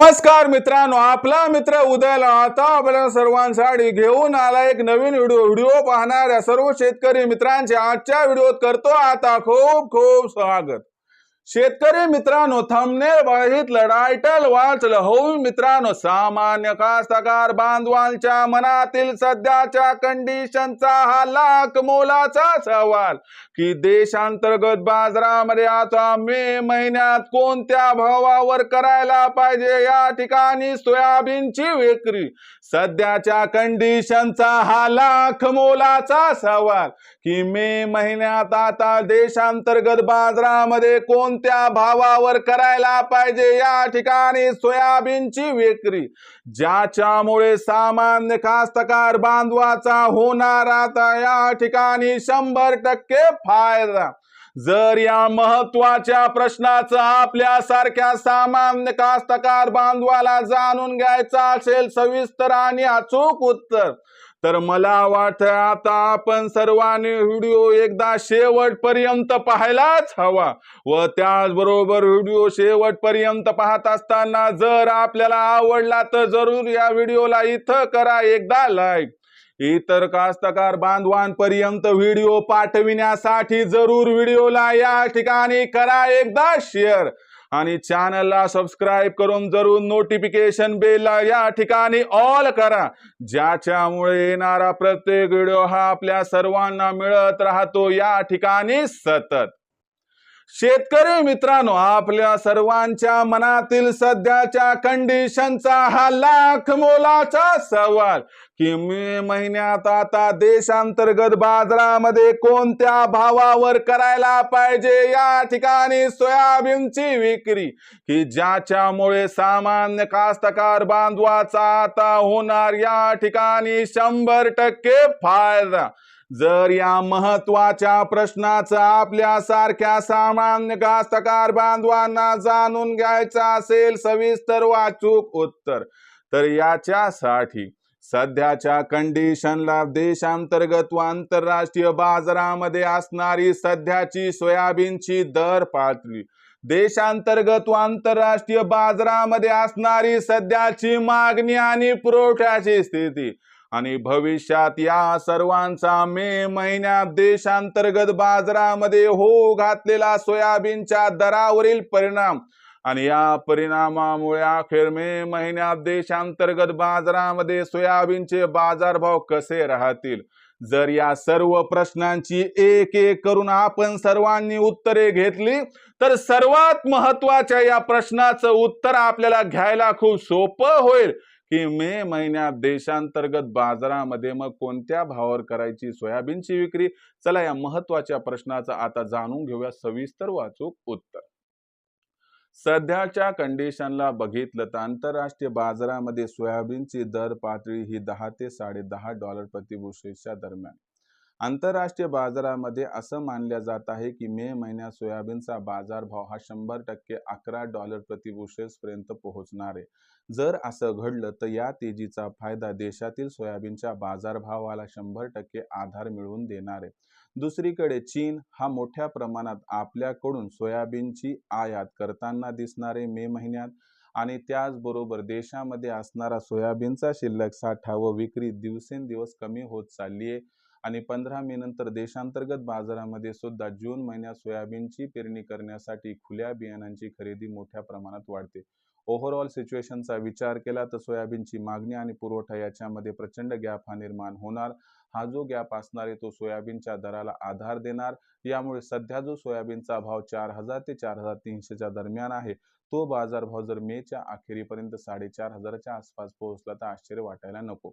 नमस्कार मित्रांनो आपला मित्र उदयला आता आपल्या सर्वांसाठी घेऊन आला एक नवीन व्हिडिओ. व्हिडिओ पाहणाऱ्या सर्व शेतकरी मित्रांचे आजच्या व्हिडिओत करतो आता खूप खूप स्वागत. शेतकरी मित्रांनो थंबनेल बघितलं टायटल वाचलं हो मित्रांनो सामान्य कास्तकार बांधवांच्या मनातील सध्याच्या कंडिशनचा हा लाख मोलाचा सवाल की देशांतर्गत बाजारामध्ये आता मे महिन्यात कोणत्या भावावर करायला पाहिजे? या ठिकाणी सोयाबीनची विक्री सध्याच्या कंडिशनचा हा लाख मोलाचा सवाल की मे महिन्यात आता देशांतर्गत बाजारामध्ये कोणत्या भावावर करायला पाहिजे? या ठिकाणी सोयाबीनची विक्री ज्याच्यामुळे सामान्य कास्तकार बांधवाचा होणार आता या ठिकाणी शंभर टक्के फायदा. जर या महत्त्वाच्या प्रश्नाचं आपल्या सारख्या सामान्य कास्तकार बांधवाला जाणून घ्यायचं असेल सविस्तर आणि अचूक उत्तर तर मला वाटतं आता आपण सर्वांनी व्हिडिओ एकदा शेवटपर्यंत पाहायलाच हवा व त्याचबरोबर व्हिडिओ शेवटपर्यंत पाहत असताना जर आपल्याला आवडला तर जरूर या व्हिडिओला इथं करा एकदा लाईक इतर कास्तकार बांधवांपर्यंत व्हिडिओ पाठविण्यासाठी जरूर व्हिडिओला या ठिकाणी करा एकदा शेअर आणि चॅनलला सबस्क्राईब करून जरूर नोटिफिकेशन बेलला या ठिकाणी ऑल करा. ज्याच्यामुळे येणारा प्रत्येक व्हिडिओ हा आपल्या सर्वांना मिळत राहतो या ठिकाणी सतत. शेतकरी मित्रांनो आपल्या सर्वांच्या मनातील सध्याच्या कंडिशनचा हा लाख मोलाचा सवाल की मे महिन्यात आता देशांतर्गत बाजारामध्ये कोणत्या भावावर करायला पाहिजे? या ठिकाणी सोयाबीनची विक्री की ज्याच्यामुळे सामान्य कास्तकार बांधवाचा आता होणार या ठिकाणी शंभर टक्के फायदा? जर या महत्त्वाच्या प्रश्नाचा आपल्या सारख्या सामान्य कास्तकार बांधवांना जाणून घ्यायचं असेल सविस्तर वाचूक उत्तर तर याच्यासाठी सध्याच्या कंडिशनला देशांतर्गत व आंतरराष्ट्रीय बाजारामध्ये असणारी सध्याची सोयाबीनची दर पातळी देशांतर्गत व आंतरराष्ट्रीय बाजारामध्ये असणारी सध्याची मागणी आणि पुरवठ्याची स्थिती आणि भविष्यात या सर्वांचा मे महिन्यात देशांतर्गत बाजारामध्ये हो घातलेला सोयाबीनच्या दरावरील परिणाम. आणि या परिणामामुळे अखेर मे महिन्यात देशांतर्गत बाजारामध्ये सोयाबीनचे बाजारभाव कसे राहतील? जर या सर्व प्रश्नांची एक एक करून आपण सर्वांनी उत्तरे घेतली तर सर्वात महत्त्वाच्या या प्रश्नाचं उत्तर आपल्याला घ्यायला खूप सोपं होईल. की मे महिन्यात देशांतर्गत बाजारामध्ये मग कोणत्या भावावर करायची सोयाबीनची विक्री? चला या महत्त्वाच्या प्रश्नाचा आता जाणून घेऊया सविस्तर वाचूक उत्तर. सध्याच्या कंडिशनला बघितलं तर आंतरराष्ट्रीय बाजारामध्ये सोयाबीनची दर पातळी ही दहा ते साडे दहा डॉलर प्रतिबुशेच्या दरम्यान. आंतरराष्ट्रीय बाजारामध्ये असं मानल्या जात आहे की मे महिन्यात सोयाबीनचा बाजारभाव हा शंभर टक्के अकरा डॉलर प्रतिबुशेस पर्यंत पोहोचणार आहे. जर असं घडलं तर या तेजीचा फायदा देशातील सोयाबीनच्या बाजारभावाला शंभर टक्के आधार मिळवून देणार आहे. दुसरीकडे चीन हा मोठ्या प्रमाणात आपल्याकडून सोयाबीनची आयात करताना दिसणारे मे महिन्यात आणि त्याचबरोबर देशामध्ये असणारा सोयाबीनचा शिल्लक साठा व विक्री दिवसेंदिवस कमी होत चालली आहे. आणि पंधरा मे नंतर देशांतर्गत बाजारामध्ये सुद्धा जून महिन्यात सोयाबीनची पेरणी करण्यासाठी खुल्या बियाणांची खरेदी मोठ्या प्रमाणात वाढते. ओव्हरऑल सिच्युएशनचा विचार केला तर सोयाबीनची मागणी आणि पुरवठा याच्यामध्ये प्रचंड गॅप हा निर्माण होणार. हा जो गॅप असणार आहे तो सोयाबीनच्या दराला आधार देणार. यामुळे सध्या जो सोयाबीनचा भाव चार हजार ते चार हजार तीनशेच्या दरम्यान आहे तो बाजारभाव जर मेच्या अखेरीपर्यंत साडेचार हजाराच्या आसपास पोहोचला तर आश्चर्य वाटायला नको.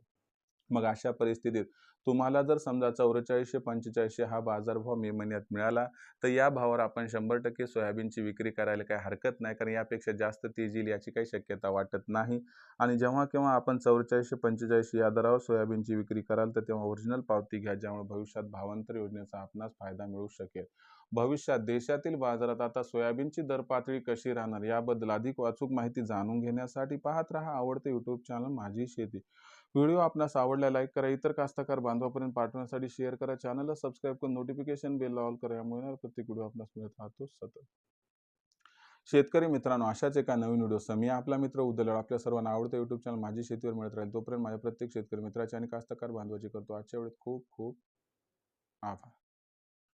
मग अशा परिस्थितीत तुम्हाला जर समजा चौवेचाळीसशे पंचेचाळीसशे हा बाजारभाव मे महिन्यात मिळाला तर या भावावर आपण शंभर टक्के सोयाबीनची विक्री करायला काही हरकत नाही कारण यापेक्षा जास्त तेज येईल याची काही शक्यता वाटत नाही. आणि जेव्हा केव्हा आपण चौवेचाळीसशे पंचेचाळीसशे या दरावर सोयाबीनची विक्री कराल तर तेव्हा ओरिजिनल पावती घ्या ज्यामुळे भविष्यात भावांतर योजनेचा आपणास फायदा मिळू शकेल. भविष्यात देशातील बाजारात आता सोयाबीनची दर पातळी कशी राहणार याबद्दल अधिक वाचूक माहिती जाणून घेण्यासाठी पाहत रहा आवडते यूट्यूब चॅनल माझी शेती. व्हिडिओ आपणास आवडला लाईक करा. इतर कास्तकार बांधवापर्यंत पाठवण्यासाठी शेअर करा. चॅनलला सबस्क्राईब करून नोटिफिकेशन बेल ऑल करा. यामुळे प्रत्येक व्हिडिओ आपणास मिळत राहतो सतत. शेतकरी मित्रांनो अशाच एका नवीन व्हिडिओ मी आपला मित्र उदलड आपल्या सर्वांना आवडतं युट्यूब चॅनल माझी शेतीवर मिळत राहील. तोपर्यंत माझ्या प्रत्येक शेतकरी मित्राची आणि कास्तकार बांधवाची करतो. आजच्या वेळेत खूप खूप आभार.